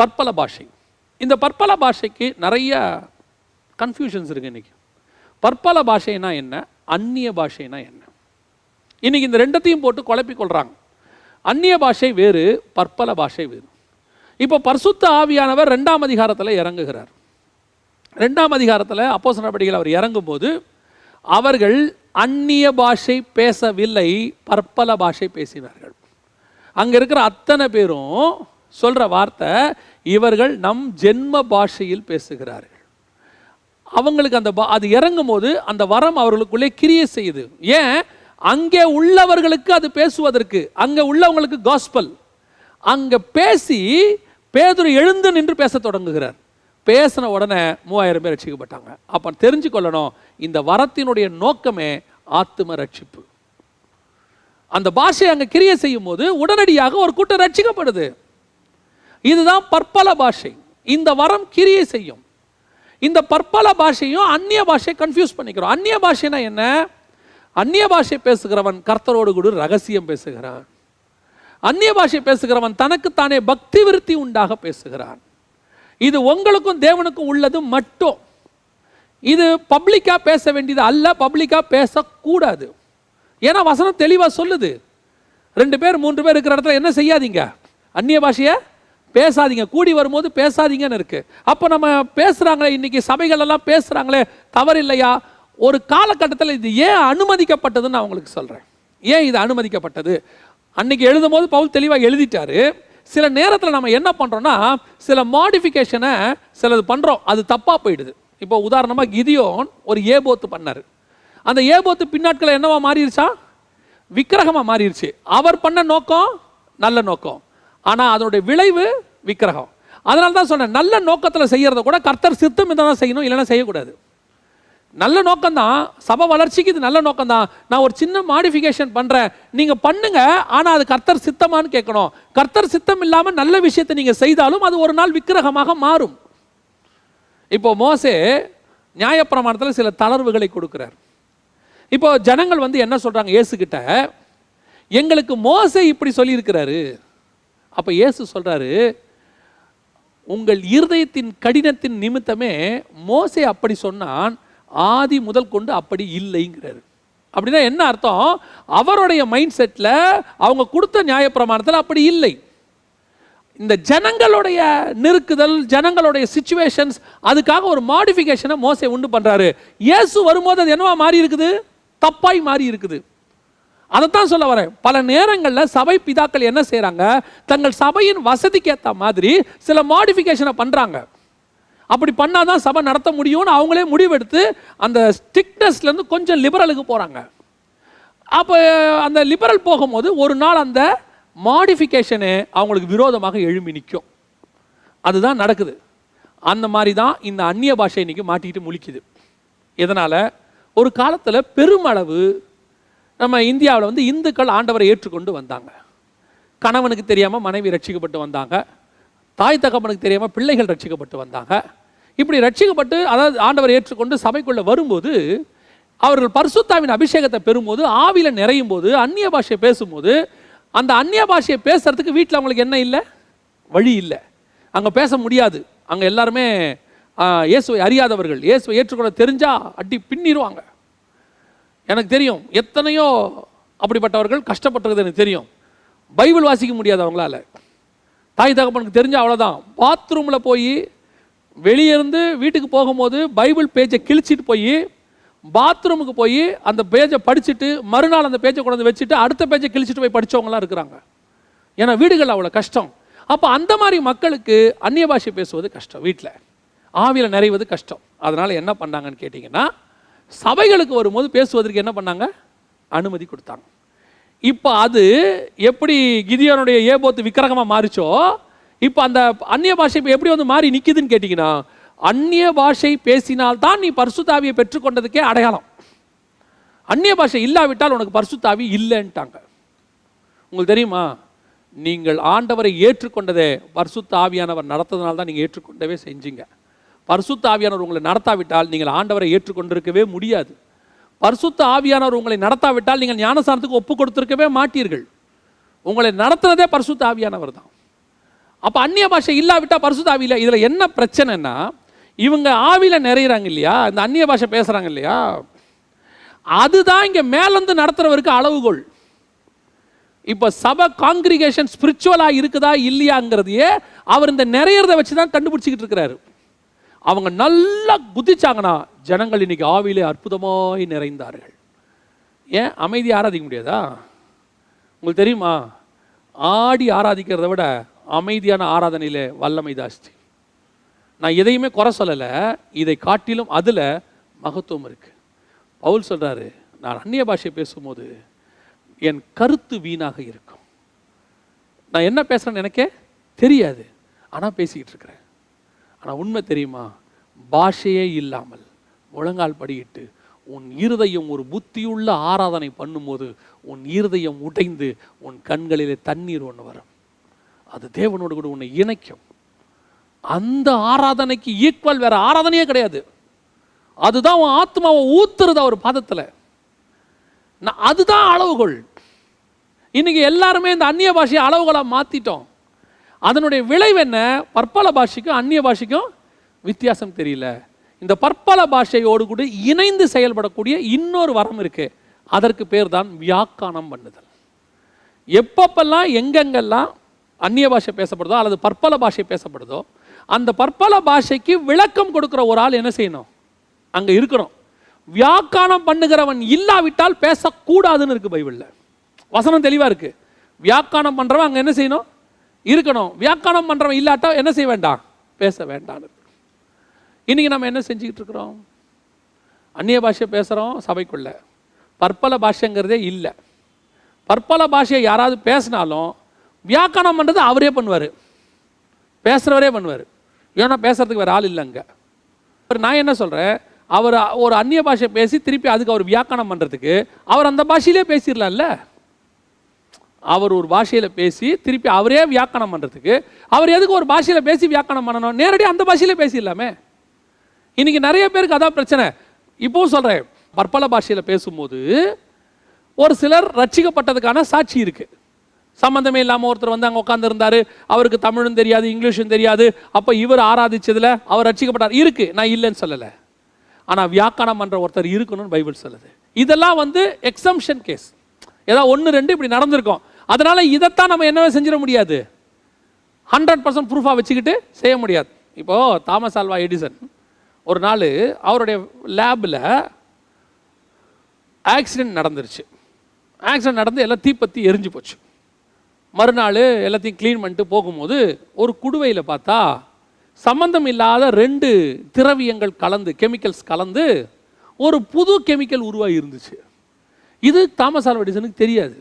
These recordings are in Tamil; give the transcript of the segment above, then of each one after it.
பற்பல பாஷை. இந்த பற்பல பாஷைக்கு நிறைய கன்ஃபியூஷன்ஸ் இருக்குது இன்றைக்கி பற்பல பாஷைனா என்ன? அந்நிய பாஷைனா என்ன? இன்றைக்கி இந்த ரெண்டத்தையும் போட்டு குழப்பி கொள்கிறாங்க அந்நிய பாஷை வேறு பற்பல பாஷை வேறு. இப்போ பர்சுத்த ஆவியானவர் ரெண்டாம் அதிகாரத்தில் இறங்குகிறார். ரெண்டாம் அதிகாரத்தில் அப்போஸ் நடவடிக்கைகள் அவர் இறங்கும்போது அவர்கள் அந்நிய பாஷை பேசவில்லை பற்பல பாஷை பேசினார்கள். அங்கே இருக்கிற அத்தனை பேரும் சொல்ற வார்த்தை இவர்கள் நம் ஜென்ம பாஷையில் பேசுகிறார்கள். அவங்களுக்கு அந்த அது இறங்கும் போது அந்த வரம் அவர்களுக்குள்ளே கிரியை செய்யுது. ஏன்? அங்கே உள்ளவர்களுக்கு அது பேசுவதற்கு. அங்கே உள்ளவங்களுக்கு காஸ்பல் அங்க பேசி பேதுரு எழுந்து நின்று பேச தொடங்குகிறார். பேசின உடனே மூவாயிரம் பேர் ரட்சிக்கப்பட்டாங்க. அப்ப தெரிஞ்சு கொள்ளணும் இந்த வரத்தினுடைய நோக்கமே ஆத்தும ரட்சிப்பு. அந்த பாஷை அங்க கிரியை செய்யும் போது உடனடியாக ஒரு கூட்டம் ரட்சிக்கப்படுது. இதுதான் பற்பல பாஷை. இந்த வரம் கிரியை செய்யும். இந்த பற்பல பாஷையும் அந்நிய பாஷையை கன்ஃபியூஸ் பண்ணிக்கிறோம். அந்நிய பாஷைனா என்ன? அந்நிய பாஷை பேசுகிறவன் கர்த்தரோடு கூட ரகசியம் பேசுகிறான். அந்நிய பாஷை பேசுகிறவன் தனக்குத்தானே பக்தி விருத்தி உண்டாக பேசுகிறான். இது உங்களுக்கும் தேவனுக்கும் உள்ளது மட்டும். இது பப்ளிக்காக பேச வேண்டியது அல்ல பப்ளிக்காக பேசக்கூடாது. ஏன்னா வசனம் தெளிவாக சொல்லுது. ரெண்டு பேர் மூன்று பேர் இருக்கிற இடத்துல என்ன செய்யாதீங்க? அந்நிய பாஷையை பேசாதீங்க. கூடி வரும்போது பேசாதீங்கன்னு இருக்கு. அப்போ நம்ம பேசுகிறாங்களே இன்னைக்கு சபைகள் எல்லாம் தவறு இல்லையா ஒரு காலகட்டத்தில் இது ஏன் அனுமதிக்கப்பட்டதுன்னு நான் உங்களுக்கு சொல்கிறேன் ஏன் இது அனுமதிக்கப்பட்டது? அன்னைக்கு எழுதும் போது பவுல் தெளிவாக எழுதிட்டாரு. சில நேரத்தில் நம்ம என்ன பண்ணுறோன்னா சில மாடிஃபிகேஷனை சிலது பண்ணுறோம் அது தப்பாக போயிடுது. இப்போ உதாரணமாக கிதியோன் ஒரு ஏபோத்து பண்ணாரு. அந்த ஏபோத்து பின்னாட்களை என்னவா மாறிடுச்சா விக்கிரகமாக மாறிடுச்சு அவர் பண்ண நோக்கம் நல்ல நோக்கம். ஆனால் அதனுடைய விளைவு விக்கிரகம். அதனால தான் சொன்னேன் நல்ல நோக்கத்தில் செய்கிறத கூட கர்த்தர் சித்தம் தான் செய்யணும் இல்லைன்னா செய்யக்கூடாது. நல்ல நோக்கம்தான் சபை வளர்ச்சிக்கு இது நல்ல நோக்கம்தான் நான் ஒரு சின்ன மாடிஃபிகேஷன் பண்ணுறேன் நீங்கள் பண்ணுங்க ஆனால் அது கர்த்தர் சித்தமான்னு கேட்கணும். கர்த்தர் சித்தம் இல்லாமல் நல்ல விஷயத்தை நீங்கள் செய்தாலும் அது ஒரு நாள் விக்கிரகமாக மாறும். இப்போ மோசே நியாயப்பிரமாணத்தில் சில தளர்வுகளை கொடுக்குறார். இப்போ ஜனங்கள் வந்து என்ன சொல்கிறாங்க ஏசுக்கிட்ட எங்களுக்கு மோசை இப்படி சொல்லியிருக்கிறாரு. அப்போ இயேசு சொல்கிறாரு உங்கள் இருதயத்தின் கடினத்தின் நிமித்தமே மோசே அப்படி சொன்னான் ஆதி முதல் கொண்டு அப்படி இல்லைங்கிறாரு. அப்படின்னா என்ன அர்த்தம்? அவருடைய மைண்ட் செட்டில் அவங்க கொடுத்த நியாயப்பிரமாணத்தில் அப்படி இல்லை. இந்த ஜனங்களுடைய நெருக்குதல் ஜனங்களுடைய சுச்சுவேஷன்ஸ் அதுக்காக ஒரு மாடிஃபிகேஷனை மோசை உண்டு பண்ணுறாரு இயேசு வரும்போது அது என்னவா மாறி இருக்குது? தப்பாய் மாறி இருக்குது. அதைத்தான் சொல்ல வரேன். பல நேரங்களில் சபை பிதாக்கள் என்ன செய்கிறாங்க தங்கள் சபையின் வசதிக்கு ஏற்ற மாதிரி சில மாடிஃபிகேஷனை பண்ணுறாங்க அப்படி பண்ணால் தான் சபை நடத்த முடியும்னு அவங்களே முடிவெடுத்து அந்த ஸ்ட்ரிக்னஸ்லேருந்து கொஞ்சம் லிபரலுக்கு போகிறாங்க அப்போ அந்த லிபரல் போகும்போது ஒரு நாள் அந்த மாடிஃபிகேஷனு அவங்களுக்கு விரோதமாக எழும்பி நிற்கும் அதுதான் நடக்குது. அந்த மாதிரி தான் இந்த அந்நிய பாஷை இன்னைக்கு மாட்டிக்கிட்டு முழிக்குது. இதனால் ஒரு காலத்தில் பெருமளவு நம்ம இந்தியாவில் வந்து இந்துக்கள் ஆண்டவரை ஏற்றுக்கொண்டு வந்தாங்க. கணவனுக்கு தெரியாமல் மனைவி ரட்சிக்கப்பட்டு வந்தாங்க. தாய் தகப்பனுக்கு தெரியாமல் பிள்ளைகள் ரட்சிக்கப்பட்டு வந்தாங்க. இப்படி ரட்சிக்கப்பட்டு அதாவது ஆண்டவரை ஏற்றுக்கொண்டு சபைக்குள்ளே வரும்போது அவர்கள் பரிசுத்தாவின் அபிஷேகத்தை பெறும்போது ஆவியில் நிறையும் போது அந்நிய பாஷையை பேசும்போது அந்த அந்நிய பாஷையை பேசுறதுக்கு வீட்டில் அவங்களுக்கு என்ன இல்லை? வழி இல்லை. அங்கே பேச முடியாது. அங்கே எல்லாருமே இயேசுவை அறியாதவர்கள். இயேசுவை ஏற்றுக்கொள்ள தெரிஞ்சால் அடி பின்னிடுவாங்க எனக்கு தெரியும். எத்தனையோ அப்படிப்பட்டவர்கள் கஷ்டப்பட்டிருக்கிறது எனக்கு தெரியும். பைபிள் வாசிக்க முடியாது அவங்களால. தாய் தகப்பனுக்கு தெரிஞ்ச அவ்வளோதான் பாத்ரூமில் போய் வெளியே இருந்து வீட்டுக்கு போகும்போது பைபிள் பேஜை கிழிச்சிட்டு போய் பாத்ரூமுக்கு போய் அந்த பேஜை படிச்சுட்டு மறுநாள் அந்த பேஜை கொண்டு வந்து வச்சுட்டு அடுத்த பேஜை கிழிச்சிட்டு போய் படித்தவங்களாம் இருக்கிறாங்க. ஏன்னா வீடுகள் அவ்வளோ கஷ்டம். அப்போ அந்த மாதிரி மக்களுக்கு அந்நிய பாஷை பேசுவது கஷ்டம் வீட்டில் ஆவியில் நிறைவது கஷ்டம். அதனால் என்ன பண்ணாங்கன்னு கேட்டிங்கன்னா சபைகளுக்கு வரும்போது பேசுவதற்கு என்ன பண்ணாங்க? அனுமதி கொடுத்தாங்க. இப்போ அது எப்படி கிதியானுடைய ஏபோத்து விக்கிரகமாக மாறிச்சோ இப்போ அந்த அந்நிய பாஷை இப்போ எப்படி வந்து மாறி நிற்கிதுன்னு கேட்டிங்கன்னா அந்நிய பாஷை பேசினால்தான் நீ பரிசுத்தாவியை பெற்றுக்கொண்டதுக்கே அடையாளம். அந்நிய பாஷை இல்லாவிட்டால் உனக்கு பரிசுத்தாவி இல்லைன்ட்டாங்க. உங்களுக்கு தெரியுமா? நீங்கள் ஆண்டவரை ஏற்றுக்கொண்டதே பரிசுத்த ஆவியானவர் நடத்ததுனால தான் நீங்கள் ஏற்றுக்கொண்டவே செஞ்சீங்க. பரிசுத்த ஆவியானவர் உங்களை நடத்தாவிட்டால் நீங்கள் ஆண்டவரை ஏற்றுக்கொண்டிருக்கவே முடியாது. பரிசுத்த ஆவியானவர் உங்களை நடத்தாவிட்டால் நீங்கள் ஞானசாரத்துக்கு ஒப்பு கொடுத்துருக்கவே மாட்டீர்கள். உங்களை நடத்துனதே பரிசுத்த ஆவியானவர் தான். அப்போ அந்நிய பாஷை இல்லாவிட்டால் பரிசுத்த ஆவியில் இதில் என்ன பிரச்சனைன்னா இவங்க ஆவியில் நிறையிறாங்க இல்லையா? இந்த அந்நிய பாஷை பேசுகிறாங்க இல்லையா? அதுதான் இங்கே மேலேருந்து நடத்துகிறவருக்கு அளவுகோல். இப்போ சபை காங்கிரிகேஷன் ஸ்பிரிச்சுவலாக இருக்குதா இல்லையாங்கிறதையே அவர் இந்த நிறையறத வச்சு தான் கண்டுபிடிச்சிக்கிட்டு இருக்கிறாரு. அவங்க நல்லா குதிச்சாங்கன்னா ஜனங்கள் இன்னைக்கு ஆவியிலே அற்புதமாய் நிறைந்தார்கள். ஏன்? அமைதி ஆராதிக்க முடியாதா? உங்களுக்கு தெரியுமா? ஆடி ஆராதிக்கிறத விட அமைதியான ஆராதனையில் வல்லமை ஜாஸ்தி. நான் எதையுமே குறை சொல்லலை இதை காட்டிலும் அதில் மகத்துவம் இருக்குது பவுல் சொல்கிறாரு நான் அந்நிய பாஷையை பேசும்போது என் கருத்து வீணாக இருக்கும். நான் என்ன பேசுகிறேன்னு எனக்கே தெரியாது. ஆனால் பேசிக்கிட்டு இருக்கிறேன். ஆனால் உண்மை தெரியுமா? பாஷையே இல்லாமல் முழங்கால் படியிட்டு உன் இருதயம் ஒரு புத்தியுள்ள ஆராதனை பண்ணும்போது உன் இருதயம் உடைந்து உன் கண்களிலே தண்ணீர் ஒன்று வரும். அது தேவனோடு கூட உன்னை இணைக்கும். அந்த ஆராதனைக்கு ஈக்குவல் வேற ஆராதனையே கிடையாது. அதுதான் உன் ஆத்மாவை ஊத்துறது அவர் பாதத்தில். நான் அதுதான் அளவுகோல். இன்னைக்கு எல்லாருமே இந்த அந்நிய பாஷையை அளவுகோலாக மாற்றிட்டோம் அதனுடைய விளைவு என்ன? பற்பல பாஷைக்கும் அந்நிய பாஷைக்கும் வித்தியாசம் தெரியல. இந்த பற்பல பாஷையோடு கூட இணைந்து செயல்படக்கூடிய இன்னொரு வரம் இருக்கு. அதற்கு பேர் தான் வியாக்கானம் பண்ணுதல். எப்பப்பெல்லாம் எங்கெங்கெல்லாம் அந்நிய பாஷை பேசப்படுதோ அல்லது பற்பல பாஷை பேசப்படுதோ அந்த பற்பல பாஷைக்கு விளக்கம் கொடுக்குற ஒரு ஆள் என்ன செய்யணும்? அங்கே இருக்கணும். வியாக்கானம் பண்ணுகிறவன் இல்லாவிட்டால் பேசக்கூடாதுன்னு இருக்கு பைபிள்ல. வசனம் தெளிவாக இருக்கு. வியாக்கானம் பண்ணுறவன் அங்கே என்ன செய்யணும்? இருக்கணும். வியாக்கானம் பண்ணுறவன் இல்லாட்டா என்ன செய்ய வேண்டாம்? பேச வேண்டாம். இன்றைக்கி நம்ம என்ன செஞ்சுக்கிட்டு இருக்கிறோம்? அந்நிய பாஷை பேசுகிறோம் சபைக்குள்ள. பற்பல பாஷைங்கிறதே இல்லை. பற்பல பாஷையை யாராவது பேசினாலும் வியாக்கணம் பண்ணுறது அவரே பண்ணுவார். பேசுகிறவரே பண்ணுவார். ஏன்னா பேசுகிறதுக்கு வேறு ஆள் இல்லைங்க இப்போ நான் என்ன சொல்கிறேன் அவர் ஒரு அந்நிய பாஷை பேசி திருப்பி அதுக்கு அவர் வியாக்கணம் பண்ணுறதுக்கு அவர் அந்த பாஷையிலே பேசிடலாம்ல? அவர் ஒரு பாஷையில் பேசி திருப்பி அவரே வியாக்கணம் பண்ணுறதுக்கு அவர் எதுக்கு ஒரு பாஷையில் பேசி வியாக்கணம் பண்ணணும்? நேரடியாக அந்த பாஷையில் பேசிடலாமே. இன்னைக்கு நிறைய பேருக்கு அதான் பிரச்சனை. இப்போவும் சொல்கிறேன் பற்பல பாஷையில் பேசும்போது ஒரு சிலர் ரட்சிக்கப்பட்டதுக்கான சாட்சி இருக்கு. சம்மந்தமே இல்லாமல் ஒருத்தர் வந்து அங்கே உட்காந்துருந்தாரு அவருக்கு தமிழும் தெரியாது இங்கிலீஷும் தெரியாது அப்போ இவர் ஆராதிச்சதில் அவர் ரட்சிக்கப்பட்டார். இருக்கு நான் இல்லைன்னு சொல்லலை. ஆனால் வியாக்கணம் பண்ணுற ஒருத்தர் இருக்கணும்னு பைபிள் சொல்லுது. இதெல்லாம் வந்து எக்ஸம்ஷன் கேஸ் ஏதாவது ஒன்று ரெண்டு இப்படி நடந்திருக்கும். அதனால் இதைத்தான் நம்ம என்னவே செஞ்சிட முடியாது. ஹண்ட்ரட் பர்சன்ட் ப்ரூஃபாக வச்சுக்கிட்டு செய்ய முடியாது. இப்போது தாமஸ் ஆல்வா எடிசன் ஒரு நாள் அவருடைய லேபில் ஆக்சிடெண்ட் நடந்துருச்சு. ஆக்சிடென்ட் நடந்து எல்லாம் தீப்பத்தி எரிஞ்சு போச்சு. மறுநாள் எல்லாத்தையும் க்ளீன் பண்ணிட்டு போகும்போது ஒரு குடுவையில் பார்த்தா சம்மந்தம் இல்லாத ரெண்டு திரவியங்கள் கலந்து கெமிக்கல்ஸ் கலந்து ஒரு புது கெமிக்கல் உருவாகி இருந்துச்சு. இது தாமஸ் ஆல்வா எடிசனுக்கு தெரியாது.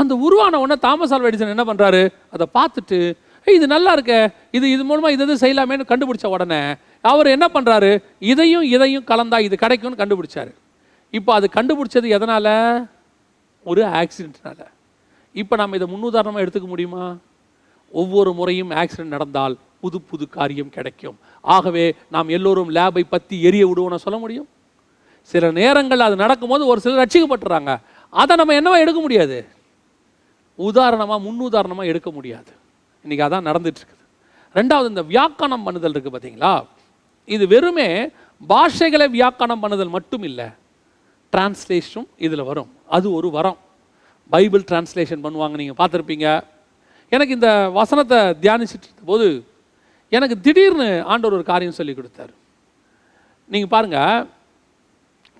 அந்த உருவான உடனே தாமஸ் ஆல்வா எடிசன் என்ன பண்ணுறாரு அதை பார்த்துட்டு இது நல்லா இருக்கே. இது இது மூலமாக இது இது செய்யலாமேன்னு கண்டுபிடிச்ச உடனே அவர் என்ன பண்ணுறாரு இதையும் இதையும் கலந்தா இது கிடைக்கும்னு கண்டுபிடிச்சாரு. இப்போ அது கண்டுபிடிச்சது எதனால்? ஒரு ஆக்சிடென்ட்னால இப்போ நம்ம இதை முன்னுதாரணமாக எடுத்துக்க முடியுமா? ஒவ்வொரு முறையும் ஆக்சிடென்ட் நடந்தால் புது புது காரியம் கிடைக்கும். ஆகவே நாம் எல்லோரும் லேபை பற்றி எரிய விடுவோம்னு சொல்ல முடியும். சில நேரங்கள் அது நடக்கும்போது ஒரு சிலர் ரட்சிக்கப்பட்டுறாங்க. அதை நம்ம என்னவா எடுக்க முடியாது? உதாரணமாக முன்னுதாரணமாக எடுக்க முடியாது. இன்றைக்கி அதான் நடந்துட்டுருக்குது. ரெண்டாவது இந்த வியாக்கணம் பண்ணுதல் இருக்குது பார்த்தீங்களா இது வெறுமே பாஷைகளை வியாக்கணம் பண்ணுதல் மட்டும் இல்லை டிரான்ஸ்லேஷனும் இதில் வரும். அது ஒரு வரம். பைபிள் டிரான்ஸ்லேஷன் பண்ணுவாங்க நீங்கள் பார்த்துருப்பீங்க. எனக்கு இந்த வசனத்தை தியானிச்சுட்டு இருந்தபோது எனக்கு திடீர்னு ஆண்டவர் ஒரு காரியம் சொல்லி கொடுத்தாரு. நீங்கள் பாருங்க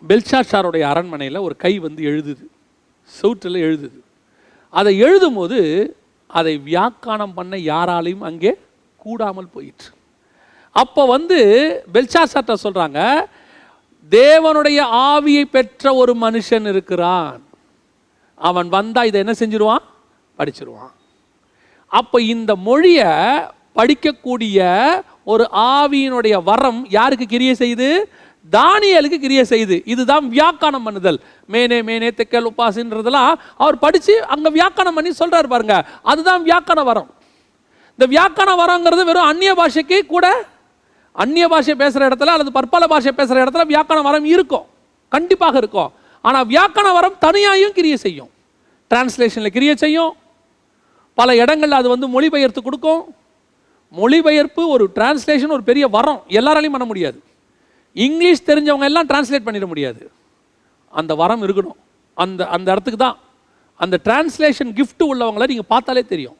பெல்ஷாஷாருடைய அரண்மனையில் ஒரு கை வந்து எழுதுது. சவுற்றில் எழுதுது. அதை எழுதும்போது அதை வியாக்கானம் பண்ண யாராலையும் அங்கே கூடாமல் போயிற்று. அப்போ வந்து பெல்சாசாட்ட சொல்கிறாங்க தேவனுடைய ஆவியை பெற்ற ஒரு மனுஷன் இருக்கிறான். அவன் வந்தால் இதை என்ன செஞ்சிருவான்? படிச்சிருவான். அப்போ இந்த மொழியை படிக்கக்கூடிய ஒரு ஆவியினுடைய வரம் யாருக்கு கிரியை செய்து தானியலுக்கு கிரிய செய்து இதுதான் வியாக்கானம் பண்ணுதல். மேனே மேனே தெக்கல் உப்பாசுன்றதெல்லாம் அவர் படித்து அங்கே வியாக்கானம் பண்ணி சொல்கிறார் பாருங்க. அதுதான் வியாக்கண வரம். இந்த வியாக்கண வரங்கிறது வெறும் அந்நிய பாஷைக்கு கூட அந்நிய பாஷை பேசுகிற இடத்துல அல்லது பற்பல பாஷை பேசுகிற இடத்துல வியாக்கண வரம் இருக்கும். கண்டிப்பாக இருக்கும். ஆனால் வியாக்கண வரம் தனியாயும் கிரிய செய்யும். டிரான்ஸ்லேஷனில் கிரிய செய்யும். பல இடங்களில் அது வந்து மொழிபெயர்த்து கொடுக்கும். மொழிபெயர்ப்பு ஒரு டிரான்ஸ்லேஷன் ஒரு பெரிய வரம். எல்லாராலையும் பண்ண முடியாது. இங்கிலீஷ் தெரிஞ்சவங்க எல்லாம் டிரான்ஸ்லேட் பண்ணிட முடியாது. அந்த வரம் இருக்கணும். அந்த அந்த இடத்துக்கு தான். அந்த டிரான்ஸ்லேஷன் கிஃப்ட் உள்ளவங்கள நீங்கள் பார்த்தாலே தெரியும்.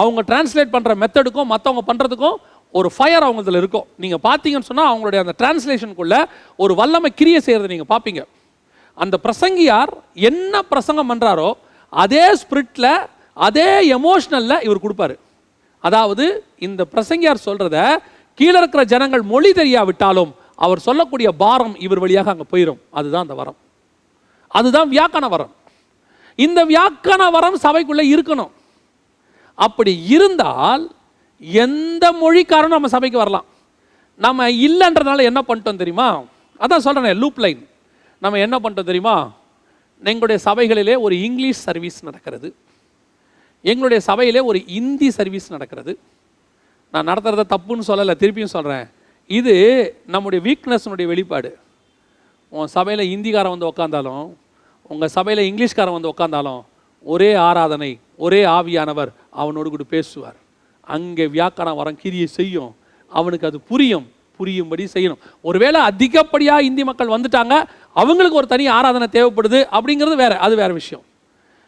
அவங்க டிரான்ஸ்லேட் பண்ணுற மெத்தடுக்கும் மற்றவங்க பண்ணுறதுக்கும் ஒரு ஃபயர் அவங்களதுல இருக்கும். நீங்கள் பார்த்தீங்கன்னு சொன்னால் அவங்களுடைய அந்த டிரான்ஸ்லேஷனுக்குள்ளே ஒரு வல்லமை கிரியை செய்கிறத நீங்கள் பார்ப்பீங்க. அந்த பிரசங்கியார் என்ன பிரசங்கம் பண்ணுறாரோ அதே ஸ்பிரிட்டில் அதே எமோஷ்னலில் இவர் கொடுப்பாரு. அதாவது இந்த பிரசங்கியார் சொல்கிறத கீழே இருக்கிற ஜனங்கள் மொழி தெரியாவிட்டாலும் அவர் சொல்லக்கூடிய பாரம் இவர் வழியாக அங்கே போயிடும் அதுதான் அந்த வரம். அதுதான் வியாக்கண வரம். இந்த வியாக்கண வரம் சபைக்குள்ளே இருக்கணும். அப்படி இருந்தால் எந்த மொழிக்காரனும் நம்ம சபைக்கு வரலாம். நம்ம இல்லைன்றதுனால என்ன பண்ணிட்டோம் தெரியுமா? அதான் சொல்கிறேன் லூப் லைன் நம்ம என்ன பண்ணிட்டோம் தெரியுமா? எங்களுடைய சபைகளிலே ஒரு இங்கிலீஷ் சர்வீஸ் நடக்கிறது. எங்களுடைய சபையிலே ஒரு இந்தி சர்வீஸ் நடக்கிறது. நான் நடத்துகிறத தப்புன்னு சொல்லலை திருப்பியும் சொல்கிறேன் இது நம்முடைய வீக்னஸ்னுடைய வெளிப்பாடு. உன் சபையில் இந்திக்காரன் வந்து உக்காந்தாலும் உங்கள் சபையில் இங்கிலீஷ்காரன் வந்து உக்காந்தாலும் ஒரே ஆராதனை ஒரே ஆவியானவர் அவனோடு கூட பேசுவார். அங்கே வியாக்கணம் வரம் கிரியை செய்யும். அவனுக்கு அது புரியும். புரியும்படி செய்யணும். ஒருவேளை அதிகப்படியாக இந்தி மக்கள் வந்துட்டாங்க அவங்களுக்கு ஒரு தனி ஆராதனை தேவைப்படுது அப்படிங்கிறது வேற அது வேற விஷயம்.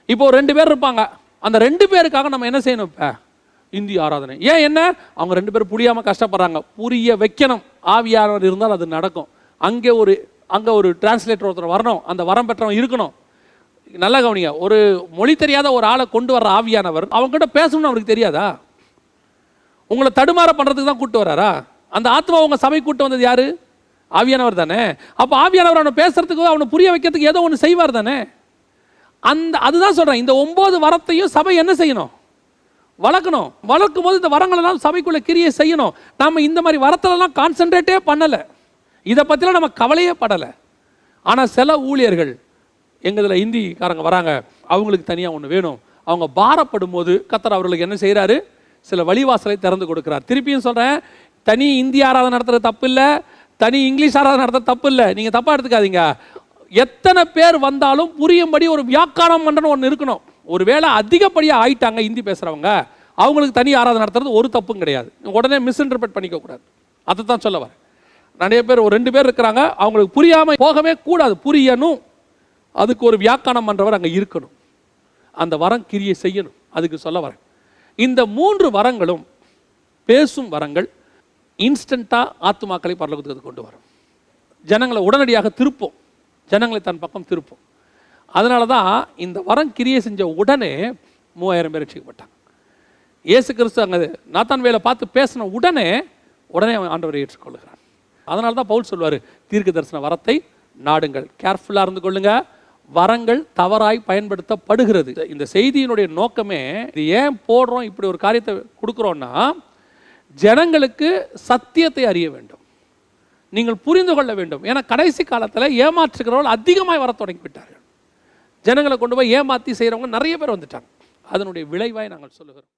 இப்போ ஒரு ரெண்டு பேர் இருப்பாங்க. அந்த ரெண்டு பேருக்காக நம்ம என்ன செய்யணும் இப்போ? இந்தி ஆராதனை. ஏன் என்ன? அவங்க ரெண்டு பேரும் புரியாமல் கஷ்டப்படுறாங்க. புரிய வைக்கணும். ஆவியானவர் இருந்தால் அது நடக்கும். அங்கே ஒரு அங்கே ஒரு டிரான்ஸ்லேட்டர் ஒருத்தர் வரணும். அந்த வரம் பெற்றவன் இருக்கணும். நல்லா கவனிங்க. ஒரு மொழி தெரியாத ஒரு ஆளை கொண்டு வர்ற ஆவியானவர் அவங்ககிட்ட பேசணும்னு அவருக்கு தெரியாதா? உங்களை தடுமாற பண்ணுறதுக்கு தான் கூப்பிட்டு வராரா? அந்த ஆத்மா உங்கள் சபை கூட்டு வந்தது யாரு? ஆவியானவர் தானே. அப்போ ஆவியானவர் அவனை பேசுறதுக்கு அவனை புரிய வைக்கிறதுக்கு ஏதோ ஒன்று செய்வார் தானே? அந்த அதுதான் சொல்கிறேன் இந்த ஒம்பது வரத்தையும் சபை என்ன செய்யணும்? வளர்க்கணும். வளர்க்கும் போது இந்த வரங்களெல்லாம் சபைக்குள்ளே கிரியை செய்யணும். நாம் இந்த மாதிரி வரத்திலலாம் கான்சென்ட்ரேட்டே பண்ணலை. இதை பற்றிலாம் நம்ம கவலையே படலை. ஆனால் சில ஊழியர்கள் எங்கள் இந்திக்காரங்க வராங்க அவங்களுக்கு தனியாக ஒன்று வேணும். அவங்க பாரப்படும் போது கத்தர் அவர்களுக்கு என்ன செய்கிறாரு சில வழிவாசலை திறந்து கொடுக்குறார். திருப்பியும் சொல்கிறேன் தனி இந்தி ஆராதனை நடத்துகிற தப்பு இல்லை தனி இங்கிலீஷ் ஆராதனை நடத்துகிற தப்பு இல்லை நீங்கள் தப்பாக எடுத்துக்காதீங்க. எத்தனை பேர் வந்தாலும் புரியும்படி ஒரு வியாக்கான மன்றன்னு ஒன்று இருக்கணும். ஒருவேளை அதிகப்படியாக ஆயிட்டாங்க இந்தி பேசுகிறவங்க அவங்களுக்கு தனி ஆராதனை நடத்துறது ஒரு தப்பும் கிடையாது. உடனே மிஸ்இன்டர்பிரட் பண்ணிக்க கூடாது. அதை தான் சொல்ல வரேன். நிறைய பேர் ஒரு ரெண்டு பேர் இருக்கிறாங்க அவங்களுக்கு புரியாமல் போகவே கூடாது. புரியணும். அதுக்கு ஒரு வியாக்கானம் பண்ணுறவர் அங்கே இருக்கணும். அந்த வரம் கிரியை செய்யணும். அதுக்கு சொல்ல வரேன். இந்த மூன்று வரங்களும் பேசும் வரங்கள் இன்ஸ்டண்ட்டாக ஆத்துமாக்களை பரலோகத்துக்கு கொண்டு வரும். ஜனங்களை உடனடியாக திருப்போம். ஜனங்களை தன் பக்கம் திருப்போம். அதனால தான் இந்த வரம் கிரியை செஞ்ச உடனே மூவாயிரம் பேர் ரட்சிக்கப்பட்டாங்க. இயேசு கிறிஸ்து அங்கே நாத்தான் வேலை பார்த்து பேசின உடனே உடனே அவன் ஆண்டவரை ஏற்றுக்கொள்கிறான். அதனால தான் பவுல் சொல்வார் தீர்க்க தரிசன வரத்தை நாடுங்கள். கேர்ஃபுல்லாக இருந்து கொள்ளுங்க. வரங்கள் தவறாய் பயன்படுத்தப்படுகிறது. இந்த செய்தியினுடைய நோக்கமே இது ஏன் போடுறோம் இப்படி ஒரு காரியத்தை கொடுக்குறோன்னா ஜனங்களுக்கு சத்தியத்தை அறிய வேண்டும். நீங்கள் புரிந்து கொள்ள வேண்டும். ஏன்னா கடைசி காலத்தில் ஏமாற்றுகிறவர்கள் அதிகமாய் வர தொடங்கிவிட்டார்கள். ஜனங்களை கொண்டு போய் ஏமாற்றி செய்கிறவங்க நிறைய பேர் வந்துட்டாங்க. அதனுடைய விளைவாய் நாங்கள் சொல்லுகிறோம்.